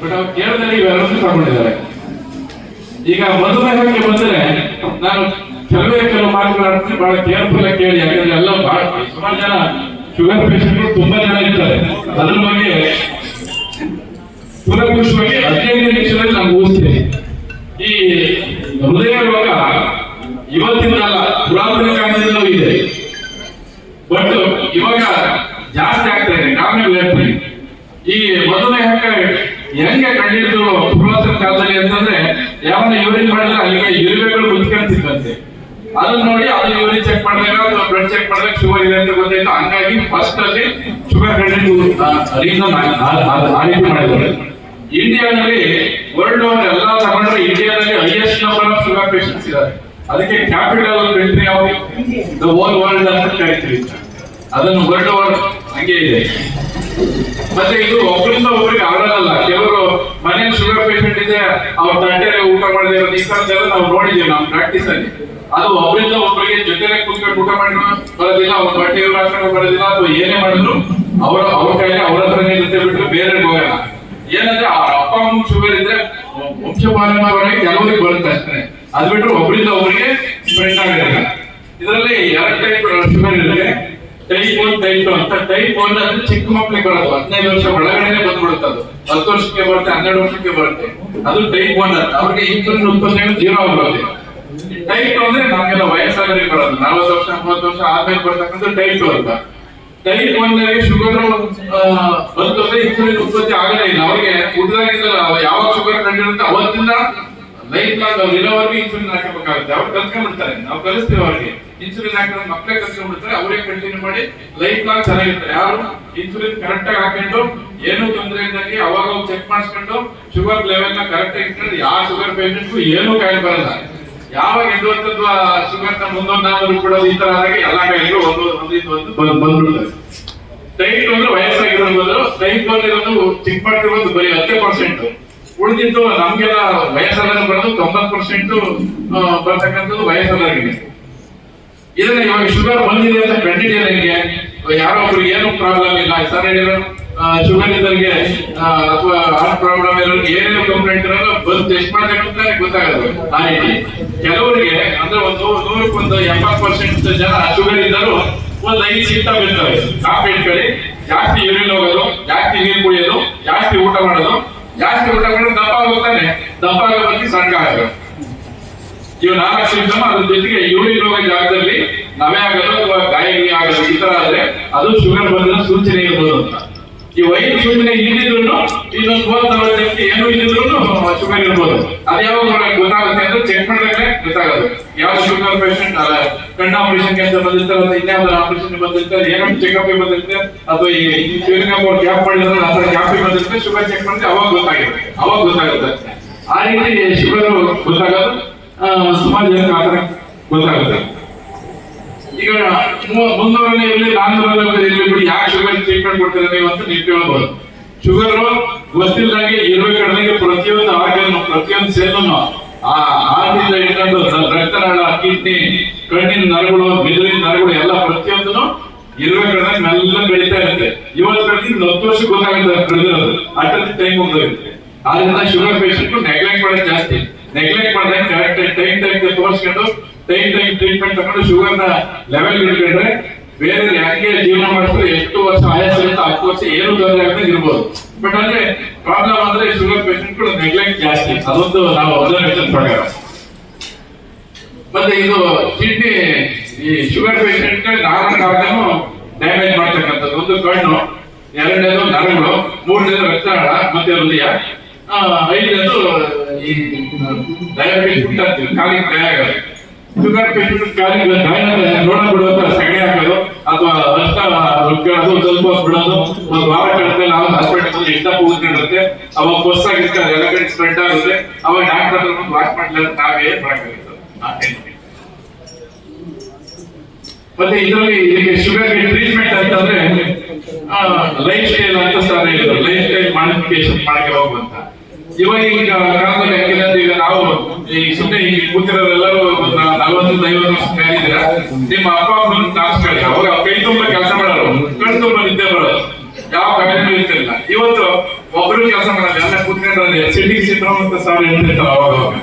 But ಅವ್ರು ಕೇರಳದಲ್ಲಿ ಇವೆರಡನ್ನು ತಗೊಂಡಿದ್ದಾರೆ ಈಗ ಮಧುಮೇಹಕ್ಕೆ ಬಂದ್ರೆ, ನಾನು ಕೆಲವೇ ಕೆಲವು ಮಾತುಗಳಾಡ್ತೀನಿ ಬಹಳ ಕೇರ್ಫುಲ್ ಆಗಿ ಕೇಳಿ, ಯಾಕಂದ್ರೆ ಎಲ್ಲ ಬಹಳ ಸುಮಾರು ಜನ ಶುಗರ್ ಪೇಷಂಟ್ ತುಂಬಾ ಜನ ಇರ್ತಾರೆ. ಅದ್ರ ಬಗ್ಗೆ ಪುನರ್ಪುಷವಾಗಿ ಹದಿನೈದನೇ ನಿಮಿಷದಲ್ಲಿ ನಾನು ಊಹಿಸ್ತೀನಿ ಈ ಹೃದಯ ರೋಗ ಇವತ್ತಿಂದಲ್ಲ ಪುರಾತನ ಕಾಲದಿಂದಲೂ ಇದೆ. ಬಟ್ ಇವಾಗ ಜಾಸ್ತಿ ಆಗ್ತಾ ಇದೆ ಕಾರಣ ಈ ಮಧುಮೇಹಕ್ಕೆ ಹೆಂಗೆ ಕಂಡಿದ್ದು ಪುರಾತನ ಕಾಲದಲ್ಲಿ ಅಂತಂದ್ರೆ ಯಾವನ್ನ ಯೂರಿನ್ ಮಾಡಿದ್ರೆ ಅಲ್ಲಿಗೆ ಇರುವೆಗಳು ಕುತ್ಕೊಂತಿದ್ದಂತೆ ಅದನ್ನ ನೋಡಿ ಅದು ಯೂರಿನ್ ಚೆಕ್ ಮಾಡಿದಾಗ ಅಥವಾ ಬ್ಲಡ್ ಚೆಕ್ ಮಾಡಿದಾಗ ಶುಗರ್ ಇದೆ ಅಂತ ಗೊತ್ತಾಯ್ತು. ಹಂಗಾಗಿ ಫಸ್ಟ್ ಅಲ್ಲಿ ಶುಗರ್ ಕಂಡಿದ್ದು ರೀಸನ್ ಇಂಡಿಯಾದಲ್ಲಿ ವರ್ಲ್ಡ್ ಓವರ್ ಎಲ್ಲಾ ತಗೊಂಡ್ರೆ ಇಂಡಿಯಾದಲ್ಲಿ highest number of sugar patients ಇದ್ದಾರೆ ಅದಕ್ಕೆ ಕ್ಯಾಪಿಟಲ್ ಕಂಟ್ರಿ ಯಾವುದು? ದ ಹೋಲ್ ವರ್ಲ್ಡ್ ಅಂತ ಕರಿತೀವಿ. ಅದನ್ನು ವರ್ಲ್ಡ್ ಓವರ್ ಹಂಗೆ ಇದೆ. ಮತ್ತೆ ಇದು ಒಬ್ಬರಿಂದ ಒಬ್ಬರಿಗೆ ಆಗೋದಲ್ಲ ಕೆಲವರು ಮನೇಲಿ ಶುಗರ್ ಪೇಷಂಟ್ ಇದೆ ಅವ್ರ ತಟ್ಟೆಲೆ ಊಟ ಮಾಡಿದೆ ಇರೋದು ನಾವು ನೋಡಿದ್ದೀವಿ ನಮ್ಮ ಪ್ರಾಕ್ಟೀಸ್ ಅಲ್ಲಿ. ಅದು ಒಬ್ಬರಿಂದ ಒಬ್ಬರಿಗೆ ಜೊತೆಲೆ ಕೂತ್ಕೊಂಡು ಊಟ ಮಾಡಿದ್ರು ಬರೋದಿಲ್ಲ ಅವ್ರ ಬಟ್ಟೆ ಹಾಕೊಂಡು ಬರೋದಿಲ್ಲ, ಅಥವಾ ಏನೇ ಮಾಡಿದ್ರು ಅವರ, ಅವ್ರ ಕೈಯಲ್ಲಿ ಅವ್ರ ಹತ್ರನೇ ಇರುತ್ತೆ ಬಿಟ್ಟು ಬೇರೆ ಹೋಗಲ್ಲ. ಏನಂದ್ರೆ ಆ ಅಪ್ಪ, ಅಮ್ಮ ಶುಗರ್ ಇದ್ರೆ ವಂಶ ಪಾರಂಪರ್ಯವಾಗಿ ಕೆಲವರಿಗೆ ಬರುತ್ತೆ ಅಷ್ಟೇ. ಅದ್ ಬಿಟ್ರೆ ಒಬ್ಬರಿಂದ ಒಬ್ಬರಿಗೆ ಸ್ಪ್ರೆಡ್ ಆಗೋದಿಲ್ಲ ಇದರಲ್ಲಿ ಎರಡು ಟೈಪ್ ಶುಗರ್ ಇರುತ್ತೆ ಒನ್ ಅಂತ ಟೈಪ್ ಒನ್ ಅಂದ್ರೆ ಚಿಕ್ಕ ಮಕ್ಳಿಗೆ ಬರೋದು ಹದಿನೈದು ವರ್ಷ ಒಳಗಡೆನೆ ಬಂದ್ಬಿಡುತ್ತೆ ಅದು. ಹತ್ತು ವರ್ಷಕ್ಕೆ ಬರುತ್ತೆ, ಹನ್ನೆರಡು ವರ್ಷಕ್ಕೆ ಬರುತ್ತೆ. ಅದು ಟೈಪ್ ಒನ್ ಅಂತ ಅವ್ರಿಗೆ ಇನ್ಸುಲಿನ್ ಉತ್ಪನ್ನ ಜೀರೋ ಆಗ್ಬಿಡುತ್ತೆ ಟೈಪ್ ಅಂದ್ರೆ ನಮ್ಗೆಲ್ಲ ವಯಸ್ಸಾದ್ರೆ ಬರೋದು. ನಲವತ್ತು ವರ್ಷ, ಮೂವತ್ತು ವರ್ಷ ಆದ್ಮೇಲೆ ಬರ್ತಕ್ಕಂಥ ಟೈಪ್ ಅಂತ. ಟೈಪ್ ಒನ್ ಶುಗರ್ ಬಂತು ಅಂದ್ರೆ ಇನ್ಸುಲಿನ್ ಉತ್ಪತ್ತಿ ಆಗಲೇ ಇಲ್ಲ. ಅವ್ರಿಗೆ ಹುಟ್ಟಿದಾಗಿಂದ ಯಾವಾಗ ಶುಗರ್ ಕಂಡಿರುತ್ತೆ? ಅವತ್ತಿಂದ ಲೈಫ್ ಲಾಂಗ್ ಅವ್ರು ಇರೋವರೆಗೂ ಇನ್ಸುಲಿನ್ ಹಾಕಬೇಕಾಗುತ್ತೆ ಅವ್ರು ಕಲ್ತ್ಕೊಂಡ್ಬಿಡ್ತಾರೆ. ನಾವು ಕಲಿಸ್ತೀವಿ ಅವ್ರಿಗೆ ಇನ್ಸುಲಿನ್ ಹಾಕಿದ್ರೆ ಮಕ್ಕಳೇ ಕಲ್ತ್ಕೊಂಡ್ಬಿಡ್ತಾರೆ, ಅವರೇ ಕಂಟಿನ್ಯೂ ಮಾಡಿ ಲೈಫ್ ಲಾಂಗ್ ಚೆನ್ನಾಗಿರ್ತಾರೆ. ಯಾರು? ಇನ್ಸುಲಿನ್ ಕರೆಕ್ಟ್ ಆಗಿ ಹಾಕೊಂಡು ಏನು ತೊಂದರೆ ಇದ್ದಂಗೆ ಅವಾಗ ಚೆಕ್ ಮಾಡಿಸ್ಕೊಂಡು ಶುಗರ್ ಲೆವೆಲ್ನ ಕರೆಕ್ಟ್ ಆಗಿ ಇಟ್ಕೊಂಡ್ರೆ ಯಾವ ಶುಗರ್ ಪೇಷಂಟ್ಗೂ ಏನು ಕಾಯಿಲೆ ಬರಲ್ಲ. ಯಾವಾಗ ಎಂಬತ್ತದ್ದು ಶುಗರ್ನ ಮುಂದೊಂದಾದ್ರು ಕೂಡ ಈ ತರ ಆದಾಗ ಎಲ್ಲಾ ಕಾಯಿಲೆಗಳು ಒಂದು ಒಂದಿದ್ದು ಒಂದು ಬಂದ್ ಬಂದ್ಬಿಡ್ತವೆ ಟೈಪ್ ಅಂದ್ರೆ ವಯಸ್ಸಾಗಿರೋದು ಟೈಟ್ ಬಂದಿರೋದು ಚಿಕ್ಕ ಮಕ್ಕಳಿರೋದು ಬರೀ ಹತ್ತೇ ಪರ್ಸೆಂಟ್ ಉಳಿದಿದ್ದು ನಮ್ಗೆಲ್ಲ ವಯಸ್ಸಲ್ಲ ಬರೋದು ತೊಂಬತ್ತು ಪರ್ಸೆಂಟ್ ಬರ್ತಕ್ಕಂಥದ್ದು ಆಗಿದೆ ಇದನ್ನ ಇವಾಗ ಶುಗರ್ ಬಂದಿದೆ ಅಂತ ಕಂಡಿಡಿಯೋದು ಹೆಂಗೆ ಯಾರೋ ಒಬ್ರಿಗೆ ಏನು ಪ್ರಾಬ್ಲಮ್ ಇಲ್ಲ. ಸರ್ ಹೇಳಿದ್ರು ಶುಗರ್ ಇದ್ದವ್ರಿಗೆ ಅಥವಾ ಹಾರ್ಟ್ ಪ್ರಾಬ್ಲಮ್ ಇರೋರಿಗೆ ಏನೇನು ಕಂಪ್ಲೇಂಟ್ ಇರೋಲ್ಲ, ಬಂದು ಟೆಸ್ಟ್ ಮಾಡ್ಬೇಕಂತ ಗೊತ್ತಾಗಲ್ಲ ಆ ರೀತಿ. ಕೆಲವರಿಗೆ ಅಂದ್ರೆ ಒಂದು ನೂರಕ್ಕೊಂದು ಎಂಬತ್ತು ಪರ್ಸೆಂಟ್ ಜನ ಶುಗರ್ ಇದ್ದರು ಒಂದು ಐದು ಸಿಂಟಮ್ ಇರ್ತವೆ ಕಾಫಿ ಇಟ್ಕೊಳ್ಳಿ ಜಾಸ್ತಿ ಯೂರಿನ್ ಹೋಗೋದು, ಜಾಸ್ತಿ ನೀರು ಕುಡಿಯೋದು, ಜಾಸ್ತಿ ಊಟ ಮಾಡೋದು. ಜಾಸ್ತಿ ಊಟ ಮಾಡಿದ್ರೆ ದಪ್ಪ ಹೋಗ್ತಾನೆ ದಪ್ಪ ಬಗ್ಗೆ ಸಣ್ಣ ಆಗೋದು ಇವು ನಾಲ್ಕು ಅದ್ರ ಜೊತೆಗೆ ಯೂರಿನ್ ರೋಗ ಜಾಗದಲ್ಲಿ ನವೆ ಆಗಲ್ಲ ಅಥವಾ ಗಾಯ ಆಗಲ್ಲ ಈ ತರ ಆದ್ರೆ ಅದು ಶುಗರ್ ಬಂದ ಸೂಚನೆ ಇರ್ಬೋದು ಅಂತ. ಈ ವೈದ್ಯ ಸೂಚನೆ ಇಲ್ಲದಿದ್ರು ಇನ್ನೊಂದು ಹೋದ ಏನು ಇದ್ದಿದ್ರು ಶುಗರ್ ಇರ್ಬೋದು ಅದು ಯಾವಾಗ ಗೊತ್ತಾಗುತ್ತೆ ಅಂದ್ರೆ ಚೆಕ್ ಮಾಡಿದ್ರೆ ಗೊತ್ತಾಗೋದು ಯಾವ ಶುಗರ್ ಪೇಷಂಟ್ ಅಲ್ಲ ಕಣ್ಣ ಆಪರೇಷನ್ ಅಂತ ಬಂದಿರ್ತಾರೆ, ಅಥವಾ ಇನ್ಯಾವ್ದಾರ ಆಪರೇಷನ್ ಬಂದಿರ್ತಾರೆ, ಏನೋ ಚೆಕಪ್ ಬಂದಿರುತ್ತೆ ಅಥವಾ ಈ ಗ್ಯಾಪ್ ಮಾಡಿದ್ರೆ ಥರ ಗ್ಯಾಪ್ ಬಂದಿರುತ್ತೆ ಶುಗರ್ ಚೆಕ್ ಮಾಡಿದ್ರೆ ಅವಾಗ ಗೊತ್ತಾಗಿರುತ್ತೆ ಅವಾಗ ಗೊತ್ತಾಗುತ್ತೆ. ಆ ರೀತಿ ಶುಗರ್ ಗೊತ್ತಾಗೋದು ಸುಮಾರು ಜನಕ್ಕೆ ಥರ ಗೊತ್ತಾಗುತ್ತೆ. ಈಗ ಮುನ್ನೂರನೇ ಇರಲಿ ನಾನ್ನೂರನೇ ಇರಲಿ ಬಿಡಿ. ಯಾಕೆ ಶುಗರ್ ಟ್ರೀಟ್ಮೆಂಟ್ ಕೊಡ್ತೀರಾ ನೀವು ಅಂತ ನೀವು ಕೇಳ್ಬೋದು. ಶುಗರ್ ಗೊತ್ತಿಲ್ಲದಾಗೆ ಇರುವೆ ಕಡೆಗೆ ಪ್ರತಿಯೊಂದು ಆರ್ಗನ್ ಪ್ರತಿಯೊಂದು ಸೇಲನ್ನು ಆ ಹಾರ್ಟಿಂದ ಹಿಡ್ಕೊಂಡು ರ- ರಕ್ತನಾಳ ಕಿಡ್ನಿ ಕಣ್ಣಿನ ನರಗಳು, ಮೆದುಳಿನ ನರಗಳು ಎಲ್ಲ ಪ್ರತಿಯೊಂದನ್ನು ಇರುವ ಕಡೆ ಮೆಲ್ಲ ಬೆಳೀತಾ ಇರುತ್ತೆ. ಇವತ್ತು ಕಡೆ ಹತ್ತು ವರ್ಷ ಗೊತ್ತಾಗುತ್ತೆ ಬೆಳೆದಿರೋದು. ಅಷ್ಟೊಂದು ಟೈಮ್ ಹೋಗಿರುತ್ತೆ ಆದ್ರಿಂದ ಶುಗರ್ ಪೇಷಂಟ್ ನೆಗ್ಲೆಕ್ಟ್ ಮಾಡೋದು ಜಾಸ್ತಿ. ನೆಗ್ಲೆಕ್ಟ್ ಮಾಡಿದ್ರೆ ಕರೆಕ್ಟ್ ಟೈಮ್ ಟೈಮ್ ತೋರಿಸ್ಕೊಂಡು ಟೈಮ್ ಟೈಮ್ ಟ್ರೀಟ್ಮೆಂಟ್ ತಗೊಂಡು ಶುಗರ್ನ ಲೆವೆಲ್ ಇಟ್ಕೊಂಡ್ರೆ ಬೇರೆ ಯಾಕೆ ಜೀವನ ಮಾಡಿದ್ರೆ ಎಷ್ಟು ವರ್ಷ ಆಯಾಸ ಇರುತ್ತೆ ಹತ್ತು ವರ್ಷ ಏನು ತೊಂದರೆ ಆಗದೆ ಇರ್ಬೋದು ಬಟ್ ಅಂದ್ರೆ ಪ್ರಾಬ್ಲಮ್ ಅಂದ್ರೆ ಶುಗರ್ ಪೇಷಂಟ್ಗಳು ನೆಗ್ಲೆಕ್ಟ್ ಜಾಸ್ತಿ ಅದೊಂದು ನಾವು ಅಬ್ಸರ್ವೇಷನ್ ಪ್ರಕಾರ ಮತ್ತೆ ಇದು ಕಿಡ್ನಿ ಈ ಶುಗರ್ ಪೇಷಂಟ್ ನಾಲ್ಕು ಕಾರಣನು ಡ್ಯಾಮೇಜ್ ಮಾಡ್ತಕ್ಕಂಥದ್ದು ಒಂದು ಕಣ್ಣು ಎರಡನೇದು ನರಗಳು ಮೂರನೇದು ರಕ್ತನಾಳ ಮತ್ತೆ ಹೃದಯ ಐದನೇದು ಈ ಡಯಾಬಿಟಿಸ್ ಅಂತೀವಿ ಕಾಲಿಗೆ ಗಾಯ ಶುಗರ್ ಪೇಷಂಟ್ ಕಾಲಿಗೆ ಗಾಯ ನೋಡ ಬಿಡೋದು ಹಾಕೋದು, ಅಥವಾ ರಕ್ತ ಅದು ಸ್ವಲ್ಪ ಬಿಡೋದು ವಾರ ಕಳೆದ್ಮೇಲೆ ನಾವು ಹಾಸ್ಪಿಟಲ್ ಇಷ್ಟ ಕೂತ್ಕೊಂಡಿರುತ್ತೆ ಅವಾಗ ಹೊಸಾಗಿರುತ್ತೆ ಎಲ್ಲ ಕಡೆ ಸ್ಪ್ರೆಡ್ ಆಗುತ್ತೆ. ಅವಾಗ ಡಾಕ್ಟರ್ ಹತ್ರ ಬಂದು ಮಾಡಕ್ಕಾಗುತ್ತೆ ಮತ್ತೆ ಇದರಲ್ಲಿ ಇದಕ್ಕೆ ಶುಗರ್ಗೆ ಟ್ರೀಟ್ಮೆಂಟ್ ಅಂತಂದ್ರೆ ಲೈಫ್ ಸ್ಟೈಲ್ ಅಂತ ಸರ್ ಲೈಫ್ ಸ್ಟೈಲ್ ಮಾಡಿಫಿಕೇಶನ್ ಮಾಡಕ್ಕೆ ಹೋಗುವಂತ. ಇವಾಗ ಈಗ ಕಾಲದಲ್ಲಿ ಹೆಂಗಿದೆ ಈಗ ನಾವು ಈ ಸುಮ್ಮನೆ ಇಲ್ಲಿ ಕೂತಿರೋರೆಲ್ಲರೂ ನಲವತ್ತು, ಐವತ್ತು ವರ್ಷ ಮೇಲಿದ್ದೀರಾ ನಿಮ್ಮ ಅಪ್ಪ ಅಮ್ಮನ ಕಾಸ್ಕೊಳ್ಳಿ ಅವಾಗ ಕೈ ತುಂಬ ಕೆಲಸ ಮಾಡೋರು. ಕಣ್ ತುಂಬ ನಿದ್ದೆ ಬರೋದು ಯಾವ ಕಾಯಿಲೆ ಇರ್ತಿಲ್ಲ. ಇವತ್ತು ಒಬ್ರು ಕೆಲಸ ಮಾಡೋದು, ಎಲ್ಲ ಕೂತ್ಕೊಂಡ್ರಲ್ಲಿ ಎಸಿಡಿಕ್ ಸಿಂಡ್ರೋಮ್ ಅವಾಗ ಅವಾಗ.